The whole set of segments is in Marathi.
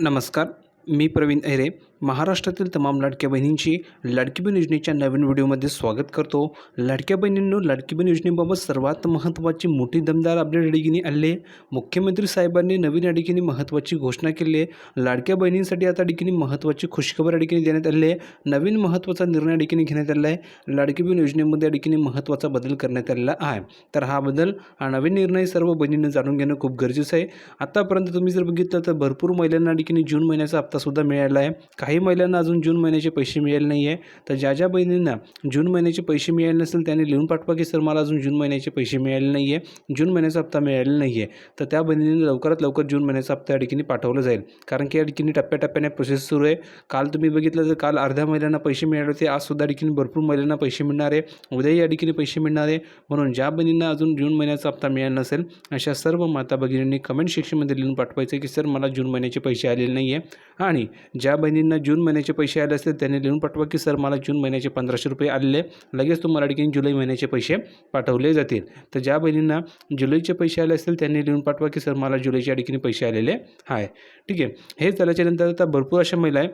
नमस्कार मी प्रवीण अहिरे महाराष्ट्रातील तमाम लाडक्या बहिणींची लाडकी बहीण योजनेच्या नवीन व्हिडिओमध्ये स्वागत करतो. लाडक्या बहिणींनो लाडकी बहीण योजनेबाबत सर्वात महत्त्वाची मोठी दमदार अपडेट अडिगिनी आले मुख्यमंत्री साहेबांनी नवीन अडीगिनी महत्त्वाची घोषणा केली. आहे लाडक्या बहिणींसाठी आता अडीगिनी महत्त्वाची खुशखबर अडीगिनी देण्यात आली. आहे नवीन महत्त्वाचा निर्णय अडीगिनी घेण्यात आला आहे लाडकी बहीण योजनेमध्ये अडीगिनी महत्त्वाचा बदल करण्यात आलेला आहे. तर हा बदल हा नवीन निर्णय सर्व बहिणींना जाणून घेणं खूप गरजेचं आहे. आतापर्यंत तुम्ही जर बघितलं तर भरपूर महिलांना अडीगिनी जून महिन्याचा हप्तासुद्धा मिळाला आहे. काही महिलांना अजून जून महिन्याचे पैसे मिळाले नाही आहे तर ज्या ज्या बहिणींना जून महिन्याचे पैसे मिळाले नसेल त्यांनी लिहून पाठवा की सर मला अजून जून महिन्याचे पैसे मिळाले नाही आहे जून महिन्याचा हप्ता मिळालेला नाही आहे तर त्या बहिणींनी लवकरात लवकर जून महिन्याचा हप्ता या ठिकाणी पाठवलं जाईल. कारण की या ठिकाणी टप्प्याटप्प्याने प्रोसेस सुरू आहे. काल तुम्ही बघितलं तर काल अर्ध्या महिलांना पैसे मिळाले होते. आजसुद्धा सुद्धा ठिकाणी भरपूर महिलांना पैसे मिळणार आहे. उद्याही या ठिकाणी पैसे मिळणार आहे. म्हणून ज्या बहिणींना अजून जून महिन्याचा हप्ता मिळाला नसेल अशा सर्व माता भगिनींनी कमेंट सेक्शनमध्ये लिहून पाठवायचं की सर मला जून महिन्याचे पैसे आलेले नाही आहे आणि ज्या बहिणींना जून महिन्याचे पैसे आले असतील त्यांनी लिहून पाठवा की सर मला जून महिन्याचे पंधराशे रुपये आलेले लगेच तुम्हाला ठिकाणी जुलै महिन्याचे पैसे पाठवले जातील. तर ज्या बहिणींना जुलैचे पैसे आले असतील त्यांनी लिहून पाठवा की सर मला जुलैच्या ठिकाणी पैसे आलेले आहे ठीक आहे. हे झाल्याच्यानंतर आता भरपूर अशा महिला आहे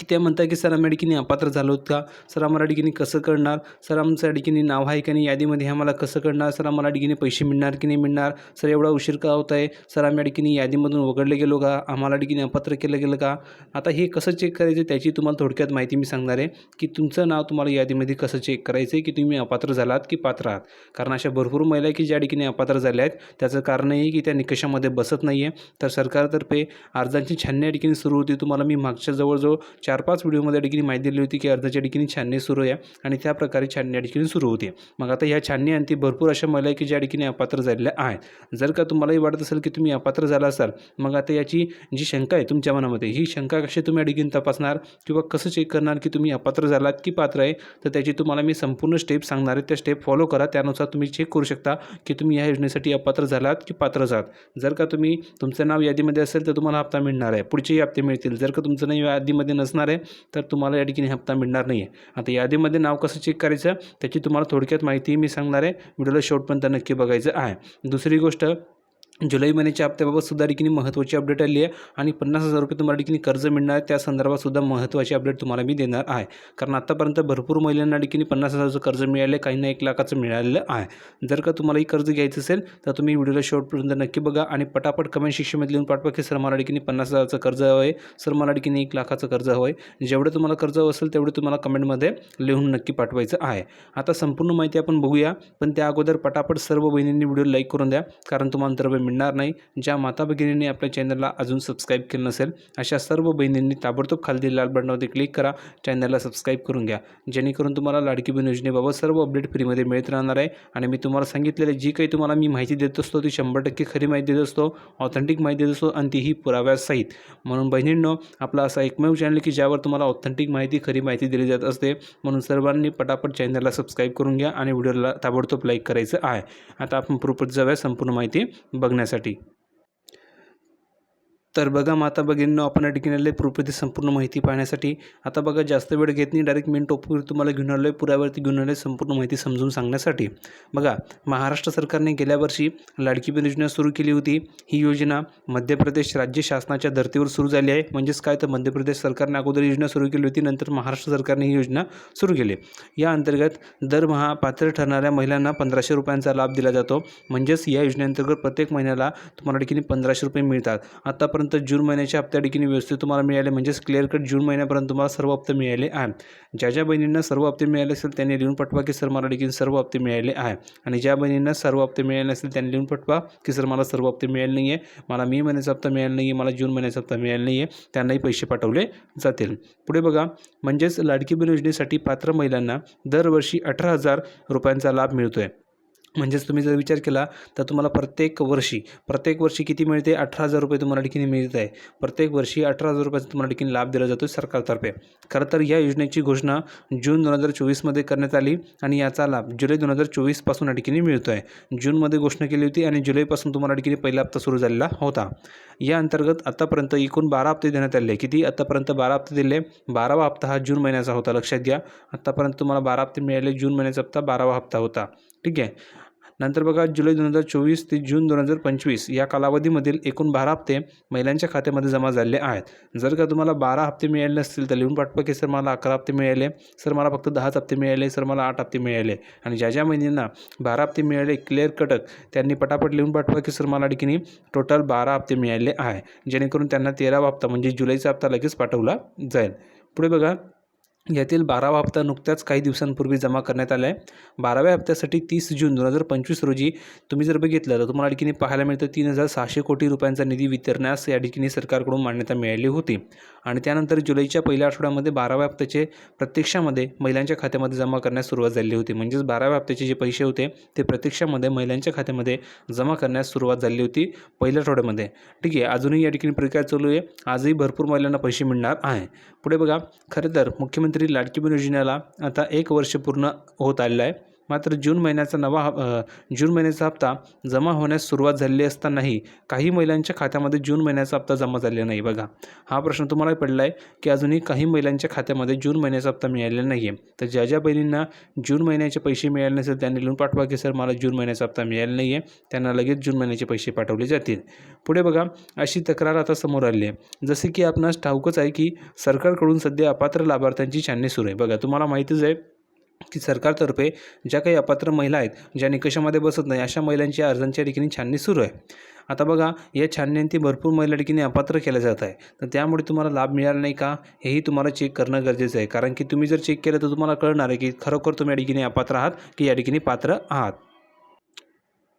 की त्या म्हणतात की सर आम्ही अडकीने अपात्र झालो होत. का सर आम्हाला ठिकाणी कसं करणार सर आमच्या ठिकाणी नाव आहे की नाही? यादीमध्ये आम्हाला कसं करणार सर आम्हाला ठिकाणी पैसे मिळणार की नाही मिळणार? सर एवढा उशीर का होत आहे? सर आम्ही ठिकाणी यादीमधून वगळले गेलो का? आम्हाला ठिकाणी अपात्र केलं गेलं का? आता हे कसं चेक करायचं त्याची तुम्हाला थोडक्यात माहिती मी सांगणार आहे की तुमचं नाव तुम्हाला यादीमध्ये कसं चेक करायचं आहे की तुम्ही अपात्र झालात की पात्र आहात? कारण अशा भरपूर महिला आहे की ज्या ठिकाणी अपात्र झाल्या आहेत. त्याचं कारण आहे की त्या निकषामध्ये बसत नाही आहे तर सरकारतर्फे अर्जांची छाननी या ठिकाणी सुरू होती. तुम्हाला मी मागच्या जवळजवळ चार पाच व्हिडिओमध्ये ठिकाणी माहिती दिली होती की अर्धाच्या ठिकाणी छाननी सुरू आहे आणि त्या प्रकारे छाननी या ठिकाणी सुरू होते. मग आता ह्या छाननी अंती भरपूर अशा महिला आहे की ज्या ठिकाणी अपात्र झालेल्या आहेत. जर का तुम्हालाही वाटत असेल की तुम्ही अपात्र झाला असाल मग आता याची जी शंका आहे तुमच्या मनामध्ये ही शंका कशी तुम्ही या ठिकाणी तपासणार किंवा कसं चेक करणार की तुम्ही अपात्र झालात की पात्र आहे तर त्याची तुम्हाला मी संपूर्ण स्टेप सांगणार आहे. त्या स्टेप फॉलो करा. त्यानुसार तुम्ही चेक करू शकता की तुम्ही या योजनेसाठी अपात्र झालात की पात्र झालात. जर का तुम्ही तुमचं नाव यादीमध्ये असेल तर तुम्हाला हप्ता मिळणार आहे. पुढचेही हप्ते मिळतील. जर का तुमचं नाव यादीमध्ये असणार आहे तर तुम्हाला या ठिकाणी हप्ता मिळणार नाही आहे आता यादीमध्ये नाव कसं चेक करायचं त्याची तुम्हाला थोडक्यात माहिती मी सांगणार आहे. व्हिडिओला शेवटपर्यंत नक्की बघायचं आहे. दुसरी गोष्ट जुलै महिन्याच्या हप्त्याबाबत सुद्धा ठिकाणी महत्त्वाची अपडेट आली आहे आणि पन्नास हजार रुपये तुम्हाला ठिकाणी कर्ज मिळणार आहे. त्या संदर्भात सुद्धा महत्त्वाची अपडेट तुम्हाला मी देणार आहे. कारण आत्तापर्यंत भरपूर महिलांना ठिकाणी पन्नास हजाराचं कर्ज मिळालं आहे. काहींना एक लाखाचं मिळालेलं आहे. जर का तुम्हालाही कर्ज घ्यायचं असेल तर तुम्ही व्हिडिओला शेवटपर्यंत नक्की बघा आणि पटापट कमेंट शिक्षेमध्ये लिहून पाठवा की सर मला ठिकाणी पन्नास हजाराचं कर्ज हवं आहे. सर मला ठिकाणी एक लाखाचं कर्ज हवं आहे. जेवढं तुम्हाला कर्ज हवं असेल तेवढं तुम्हाला कमेंटमध्ये लिहून नक्की पाठवायचं आहे. आता संपूर्ण माहिती आपण बघूया. पण त्या अगोदर पटापट सर्व बहिणींनी व्हिडिओ लाईक करून द्या. कारण तुम्हाला मिळणार नाही. ज्या माता भगिनींनी आपल्या चॅनलला अजून सबस्क्राईब केलं नसेल अशा सर्व बहिणींनी ताबडतोब खाली लाल बटनावरती क्लिक करा. चॅनलला सबस्क्राईब करून घ्या. जेणेकरून तुम्हाला लाडकी बहीण योजनेबाबत सर्व अपडेट फ्रीमध्ये मिळत राहणार आहे. आणि मी तुम्हाला सांगितलेले जी काही तुम्हाला मी माहिती देत असतो ती शंभर टक्के खरी माहिती देत असतो ऑथेंटिक माहिती देत असतो आणि तीही पुराव्यासहित म्हणून बहिणींनो आपला असा एकमेव चॅनल की ज्यावर तुम्हाला ऑथेंटिक माहिती खरी माहिती दिली जात असते. म्हणून सर्वांनी पटापट चॅनलला सबस्क्राईब करून घ्या आणि व्हिडिओला ताबडतोब लाईक करायचं आहे. आता आपण प्रोपर जाऊया. संपूर्ण माहिती बघ बघण्यासाठी तर बघा माता भगिनींनो आपण या ठिकाणी आले संपूर्ण माहिती पाहण्यासाठी. आता बघा जास्त वेळ घेत नाही. डायरेक्ट मेन टॉपिकवर तुम्हाला घेऊन आलो आहे पुऱ्यावरती घेऊन आलो आहे संपूर्ण माहिती समजून सांगण्यासाठी. बघा महाराष्ट्र सरकारने गेल्या वर्षी लाडकी बहीण योजना सुरू केली होती. ही योजना मध्य प्रदेश राज्य शासनाच्या धर्तीवर सुरू झाली आहे. म्हणजेच काय? तर मध्य प्रदेश सरकारने अगोदर योजना सुरू केली होती. नंतर महाराष्ट्र सरकारने ही योजना सुरू केली. या अंतर्गत दरमहा पात्र ठरणाऱ्या महिलांना पंधराशे रुपयांचा लाभ दिला जातो. म्हणजेच या योजनेअंतर्गत प्रत्येक महिन्याला तुम्हाला ठिकाणी पंधराशे रुपये मिळतात. आतापर्यंत जून महिन्याच्या हप्त्या अडकीने व्यवस्थित तुम्हाला मिळाले. म्हणजेच क्लिअर कट जून महिन्यापर्यंत तुम्हाला सर्व हप्ते मिळाले आहे ज्या ज्या बहिणींना सर्व हप्ते मिळाले असेल त्यांनी लिहून पाठवा की सर मला ठिकाणी सर्व हप्ते मिळाले आहे आणि ज्या बहिणींना सर्व हप्ते मिळाले असेल त्यांनी लिहून पाठवा की सर मला सर्व हप्ते मिळाले नाही आहे मला मे महिन्याचा हप्ता मिळाला नाही आहे मला जून महिन्याचा हप्ता मिळाला नाही आहे त्यांनाही पैसे पाठवले जातील. पुढे बघा म्हणजेच लाडकी बहीण योजनेसाठी पात्र महिलांना दरवर्षी अठरा हजार रुपयांचा लाभ मिळतो आहे म्हणजेच तुम्ही जर विचार केला तर तुम्हाला प्रत्येक वर्षी प्रत्येक वर्षी किती मिळते? अठरा हजार रुपये तुम्हाला ठिकाणी मिळत आहे. प्रत्येक वर्षी अठरा हजार रुपयाचा तुम्हाला ठिकाणी लाभ दिला जातो सरकारतर्फे. खरं तर या योजनेची घोषणा जून दोन हजार चोवीसमध्ये करण्यात आली आणि याचा लाभ जुलै दोन हजार चोवीसपासून या ठिकाणी मिळतो आहे जूनमध्ये घोषणा केली होती आणि जुलैपासून तुम्हाला ठिकाणी पहिला हप्ता सुरू झालेला होता. या अंतर्गत आतापर्यंत एकूण बारा हप्ते देण्यात आले. किती? आतापर्यंत बारा हप्ते दिले. बारावा हप्ता हा जून महिन्याचा होता. लक्षात घ्या. आत्तापर्यंत तुम्हाला बारा हप्ते मिळाले. जून महिन्याचा हप्ता बारावा हप्ता होता. ठीक आहे. नंतर बघा जुलै दोन हजार चोवीस ते जून दोन हजार पंचवीस या कालावधीमधील एकूण बारा हप्ते महिलांच्या खात्यामध्ये जमा झाले आहेत. जर का तुम्हाला बारा हप्ते मिळाले नसतील तर लिहून पाठवा की सर मला अकरा हप्ते मिळाले. सर मला फक्त दहाच हप्ते मिळाले. सर मला आठ हप्ते मिळाले. आणि ज्या ज्या महिन्यांना बारा हप्ते मिळाले क्लिअर कटक त्यांनी पटापट लिहून पाठवा की सर मला ठिकाणी टोटल बारा हप्ते मिळाले आहे जेणेकरून त्यांना तेरावा हप्ता म्हणजे जुलैचा हप्ता लगेच पाठवला जाईल. पुढे बघा यातील बारावा हप्ता नुकत्याच काही दिवसांपूर्वी जमा करण्यात आला आहे बाराव्या हप्त्यासाठी तीस जून दोन हजार पंचवीस रोजी तुम्ही जर बघितलं तर तुम्हाला ठिकाणी पाहायला मिळतं तीन हजार सहाशे कोटी रुपयांचा निधी वितरण्यास या ठिकाणी सरकारकडून मान्यता मिळाली होती. आणि त्यानंतर जुलैच्या पहिल्या आठवड्यामध्ये बाराव्या हप्त्याचे प्रत्यक्षामध्ये महिलांच्या खात्यामध्ये जमा करण्यास सुरुवात झाली होती. म्हणजेच बाराव्या हप्त्याचे जे पैसे होते ते प्रत्यक्षामध्ये महिलांच्या खात्यामध्ये जमा करण्यास सुरुवात झाली होती पहिल्या आठवड्यामध्ये. ठीक आहे अजूनही या ठिकाणी प्रक्रिया चालू आहे. आजही भरपूर महिलांना पैसे मिळणार आहे. पुढे बघा खरं तर मुख्यमंत्री लाडकी बहीण योजनेला आता एक वर्ष पूर्ण होत आलेलं आहे. मात्र जून महिन्याचा नवा हप- जून महिन्याचा हप्ता जमा होण्यास सुरुवात झालेली असतानाही काही महिलांच्या खात्यामध्ये जून महिन्याचा हप्ता जमा झालेला नाही बघा. हा प्रश्न तुम्हाला पडला आहे की अजूनही काही महिलांच्या खात्यामध्ये जून महिन्याचा हप्ता मिळालेला नाही आहे तर ज्या ज्या बहिणींना जून महिन्याचे पैसे मिळाले नसेल त्यांनी लिहून पाठवा की सर मला जून महिन्याचा हप्ता मिळाला नाही आहे त्यांना लगेच जून महिन्याचे पैसे पाठवले जातील. पुढे बघा अशी तक्रार आता समोर आली आहे जसे की आपणास ठाऊकच आहे की सरकारकडून सध्या अपात्र लाभार्थ्यांची छाननी सुरू आहे. बघा तुम्हाला माहितीच आहे की सरकारतर्फे ज्या काही अपात्र महिला आहेत ज्या निकषामध्ये बसत नाही अशा महिलांच्या अर्जांच्या ठिकाणी छाननी सुरू आहे. आता बघा या छाननींती भरपूर महिला ठिकाणी अपात्र केल्या जात आहे. तर त्यामुळे तुम्हाला लाभ मिळाला नाही का? हेही तुम्हाला चेक करणं गरजेचं आहे. कारण की तुम्ही जर चेक केलं तर तुम्हाला कळणार आहे की खरोखर तुम्ही या ठिकाणी अपात्र आहात की या ठिकाणी पात्र आहात.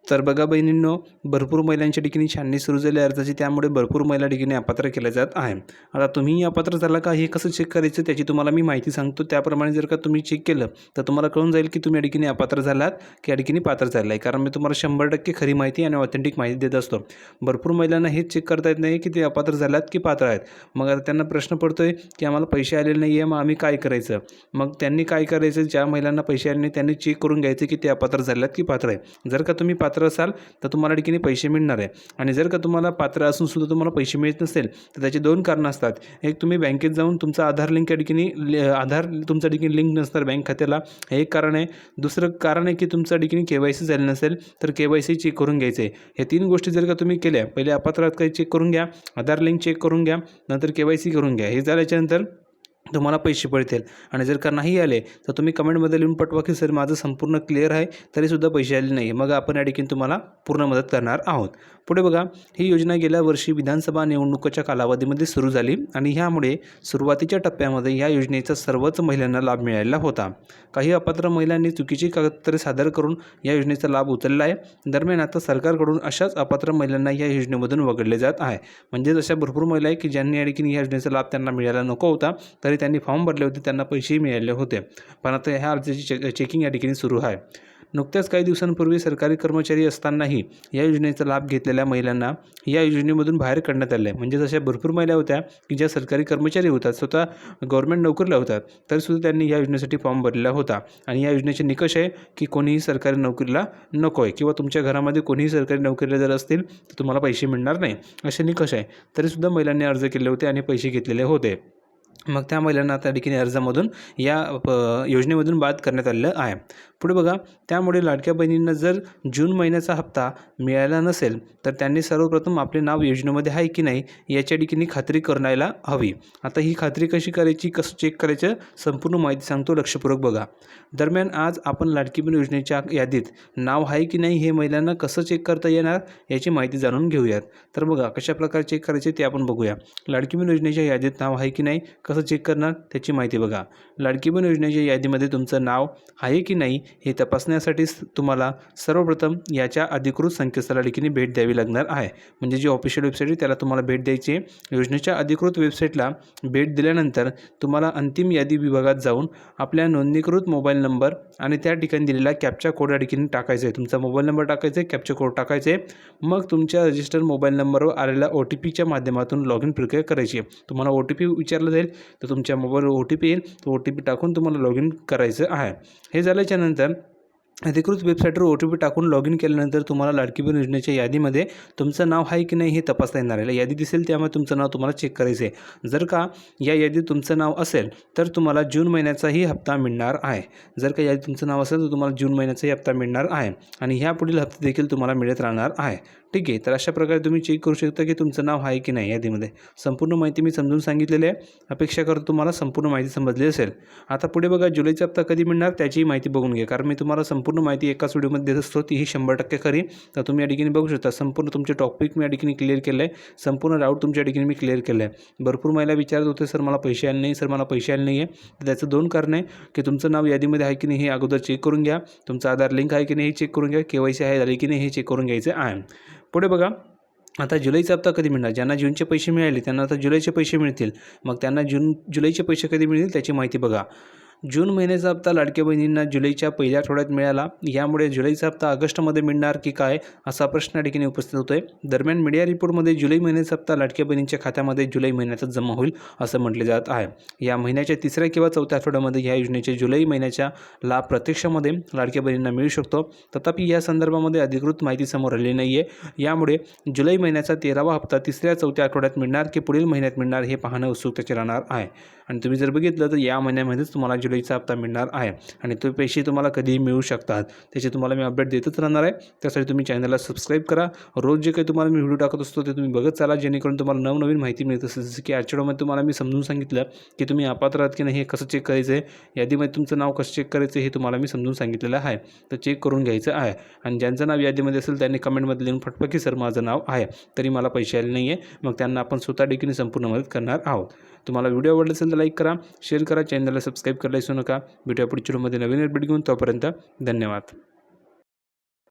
तर बघा बहिणींनो भरपूर महिलांच्या ठिकाणी छाननी सुरू झाली अर्जाची त्यामुळे भरपूर महिला ठिकाणी अपात्र केल्या जात आहे आता तुम्ही अपात्र झाला का हे कसं चेक करायचं त्याची तुम्हाला मी माहिती सांगतो. त्याप्रमाणे जर का तुम्ही चेक केलं तर तुम्हाला कळून जाईल की तुम्ही या ठिकाणी अपात्र झालात की या ठिकाणी पात्र झाला आहे कारण मी तुम्हाला शंभर टक्के खरी माहिती आणि ऑथेंटिक माहिती देत असतो. भरपूर महिलांना हेच चेक करता येत नाही की ते अपात्र झाल्यात की पात्र आहेत. मग आता त्यांना प्रश्न पडतो आहे की आम्हाला पैसे आलेले नाही आहे मग आम्ही काय करायचं? मग त्यांनी काय करायचं? ज्या महिलांना पैसे आले नाही त्यांनी चेक करून घ्यायचं की ते अपात्र झाल्यात की पात्र आहे जर का तुम्ही पात्र पात्र असाल तर तुम्हाला ठिकाणी पैसे मिळणार आहे. आणि जर का तुम्हाला पात्र असून सुद्धा तुम्हाला पैसे मिळत नसेल तर त्याचे दोन कारणं असतात. एक तुम्ही बँकेत जाऊन तुमचा आधार लिंक या ठिकाणी लि- आधार तुमच्या ठिकाणी लिंक नसणार बँक खात्याला. हे एक कारण आहे. दुसरं कारण आहे की तुमच्या ठिकाणी के वाय सी झालं नसेल तर के वाय सी चेक करून घ्यायचं आहे हे तीन गोष्टी जर का तुम्ही केल्या पहिले अपात्रात काही चेक करून घ्या आधार लिंक चेक करून घ्या नंतर के वाय सी करून घ्या. हे झाल्याच्यानंतर तुम्हाला पैसे पडतील. आणि जर का नाही आले तर तुम्ही कमेंटमध्ये लिहून पटवा की सर माझं संपूर्ण क्लिअर आहे तरीसुद्धा पैसे आले नाही मग आपण या ठिकाणी तुम्हाला पूर्ण मदत करणार आहोत. पुढे बघा ही योजना गेल्या वर्षी विधानसभा निवडणुकीच्या कालावधीमध्ये सुरू झाली आणि ह्यामुळे सुरुवातीच्या टप्प्यामध्ये या योजनेचा सर्वच महिलांना लाभ मिळालेला होता. काही अपात्र महिलांनी चुकीची कागदपत्रे सादर करून या योजनेचा लाभ उचलला आहे. दरम्यान आता सरकारकडून अशाच अपात्र महिलांना या योजनेमधून वगळले जात आहे. म्हणजेच अशा भरपूर महिला आहे की ज्यांनी या ठिकाणी या योजनेचा लाभ त्यांना मिळायला नको होता तरी त्यांनी फॉर्म भरले होते त्यांना पैसेही मिळाले होते. पण आता ह्या अर्जाची चेक चेकिंग या ठिकाणी सुरू आहे. नुकत्याच काही दिवसांपूर्वी सरकारी कर्मचारी असतानाही या योजनेचा लाभ घेतलेल्या महिलांना या योजनेमधून बाहेर काढण्यात आले. आहे म्हणजेच अशा भरपूर महिला होत्या की ज्या सरकारी कर्मचारी होतात स्वतः गव्हर्नमेंट नोकरीला होतात तरीसुद्धा त्यांनी या योजनेसाठी फॉर्म भरलेला होता. आणि या योजनेचे निकष आहे की कोणीही सरकारी नोकरीला नको आहे किंवा तुमच्या घरामध्ये कोणीही सरकारी नोकरीला जर असतील तर तुम्हाला पैसे मिळणार नाही असे निकष आहे. तरीसुद्धा महिलांनी अर्ज केले होते आणि पैसे घेतलेले होते. मग त्या महिलांना त्या ठिकाणी अर्जामधून या प योजनेमधून बाद करण्यात आलेलं आहे. पुढे बघा त्यामुळे लाडक्या बहिणींना जर जून महिन्याचा हप्ता मिळाला नसेल तर त्यांनी सर्वप्रथम आपले नाव योजनेमध्ये आहे की नाही याच्या ठिकाणी खात्री करायला हवी. आता ही खात्री कशी करायची कसं चेक करायचं संपूर्ण माहिती सांगतो लक्षपूर्वक बघा. दरम्यान आज आपण लाडकी बहीण योजनेच्या यादीत नाव आहे की नाही हे महिलांना कसं चेक करता येणार याची माहिती जाणून घेऊयात. तर बघा कशा प्रकारे चेक करायचे ते आपण बघूया. लाडकी बहीण योजनेच्या यादीत नाव आहे की नाही कसं कसं चेक करणार त्याची माहिती बघा. लाडकी बहीण योजनेच्या यादीमध्ये तुमचं नाव आहे की नाही हे तपासण्यासाठी स- तुम्हाला सर्वप्रथम याच्या अधिकृत संकेतस्थळा ठिकाणी भेट द्यावी लागणार आहे. म्हणजे जी ऑफिशियल वेबसाईट आहे त्याला तुम्हाला भेट द्यायची आहे. योजनेच्या अधिकृत वेबसाईटला भेट दिल्यानंतर तुम्हाला अंतिम यादी विभागात जाऊन आपल्या नोंदणीकृत मोबाईल नंबर आणि त्या ठिकाणी दिलेला कॅप्चा कोड या ठिकाणी टाकायचा आहे तुमचा मोबाईल नंबर टाकायचा आहे कॅप्चा कोड टाकायचा आहे मग तुमच्या रजिस्टर मोबाईल नंबरवर आलेल्या ओ टी पीच्या माध्यमातून लॉग इन प्रक्रिया करायची आहे. तुम्हाला ओ टी पी विचारलं जाईल तर तुमच्या मोबाईलवर ओ टी पी येईल. तो ओ टी पी टाकून तुम्हाला लॉग इन करायचं आहे. हे झाल्याच्यानंतर अधिकृत वेबसाईटवर ओ टी पी टाकून लॉग इन केल्यानंतर तुम्हाला लाडकी बहीण योजनेच्या यादीमध्ये तुमचं नाव आहे की नाही हे तपासता येणार आहे. यादी दिसेल त्यामुळे तुमचं नाव तुम्हाला चेक करायचं आहे जर का या यादीत तुमचं नाव असेल तर तुम्हाला जून महिन्याचाही हप्ता मिळणार आहे. जर का यादीत तुमचं नाव असेल तर तुम्हाला जून महिन्याचाही हप्ता मिळणार आहे. आणि ह्या पुढील हप्ते देखील तुम्हाला मिळत राहणार आहे. ठीक आहे. तर अशा प्रकारे तुम्ही चेक करू शकता की तुमचं नाव आहे की नाही यादीमध्ये. संपूर्ण माहिती मी समजून सांगितलेली आहे. अपेक्षा करतो तुम्हाला संपूर्ण माहिती समजली असेल. आता पुढे बघा जुलैचा हप्ता कधी मिळणार त्याचीही माहिती बघून घ्या. कारण मी तुम्हाला संपूर्ण माहिती एकाच व्हिडिओमध्ये देत असतो ती ही शंभर टक्के खरी. तर तुम्ही या ठिकाणी बघू शकता संपूर्ण तुमचे टॉपिक मी या ठिकाणी क्लिअर केलं आहे संपूर्ण डाऊट तुमच्या ठिकाणी मी क्लिअर केलं आहे भरपूर महिला विचारत होते सर मला पैसे आले नाही सर मला पैसे आले नाही आहे तर त्याचं दोन कारण आहे की तुमचं नाव यादीमध्ये आहे की नाही हे अगोदर चेक करून घ्या. तुमचं आधार लिंक आहे की नाही हे चेक करून घ्या. के वाय सी आहे झाली की नाही हे चेक करून घ्यायचं आहे. पुढे बघा आता जुलैचा हप्ता कधी मिळणार? ज्यांना जूनचे पैसे मिळाले त्यांना आता जुलैचे पैसे मिळतील. मग त्यांना जून जुलैचे पैसे कधी मिळतील त्याची माहिती बघा. जून महिन्याचा हप्ता लाडक्या बहिणींना जुलैच्या पहिल्या आठवड्यात मिळाला. यामुळे जुलैचा हप्ता ऑगस्टमध्ये मिळणार की काय असा प्रश्न या ठिकाणी उपस्थित होतोय. दरम्यान मीडिया रिपोर्टमध्ये जुलै महिन्याचा हप्ता लाडक्या बहिणींच्या खात्यामध्ये जुलै महिन्यातच जमा होईल असं म्हटले जात आहे. या महिन्याच्या तिसऱ्या किंवा चौथ्या आठवड्यामध्ये या योजनेचे जुलै महिन्याच्या लाभ प्रत्यक्षामध्ये लाडक्या बहिणींना मिळू शकतो. तथापि या संदर्भामध्ये अधिकृत माहिती समोर आलेली नाही आहे यामुळे जुलै महिन्याचा तेरावा हप्ता तिसऱ्या चौथ्या आठवड्यात मिळणार की पुढील महिन्यात मिळणार हे पाहणं उत्सुकतेचे राहणार आहे. आणि तुम्ही जर बघितलं तर या महिन्यामध्येच तुम्हाला जुलैचा हप्ता मिळणार आहे. आणि तो पैसे तुम्हाला कधीही मिळू शकतात. त्याचे तुम्हाला मी अपडेट देतच राहणार आहे. त्यासाठी तुम्ही चॅनलला सबस्क्राईब करा. रोज जे काही तुम्हाला मी व्हिडिओ टाकत असतो ते तुम्ही बघत चाला. जेणेकरून तुम्हाला नवनवीन माहिती मिळत असेल. जसं की आजच्या तुम्हाला मी समजून सांगितलं की तुम्ही अपात्र आहात की नाही हे कसं चेक करायचं आहे यादीमध्ये तुमचं नाव कसं चेक करायचं हे तुम्हाला मी समजून सांगितलेलं आहे. तर चेक करून घ्यायचं आहे. आणि ज्यांचं नाव यादीमध्ये असेल त्यांनी कमेंटमध्ये लिहून फटफकी सर माझं नाव आहे. तरी मला पैसे आले नाही आहे मग त्यांना आपण स्वतः देखील संपूर्ण मदत करणार आहोत. तुम्हाला व्हिडिओ आवडला असेल तर लाईक करा शेअर करा चॅनलला सबस्क्राईब करायला विसरू नका. भेटूया पुढच्या रूममध्ये नवीन अपडेट घेऊन तोपर्यंत धन्यवाद.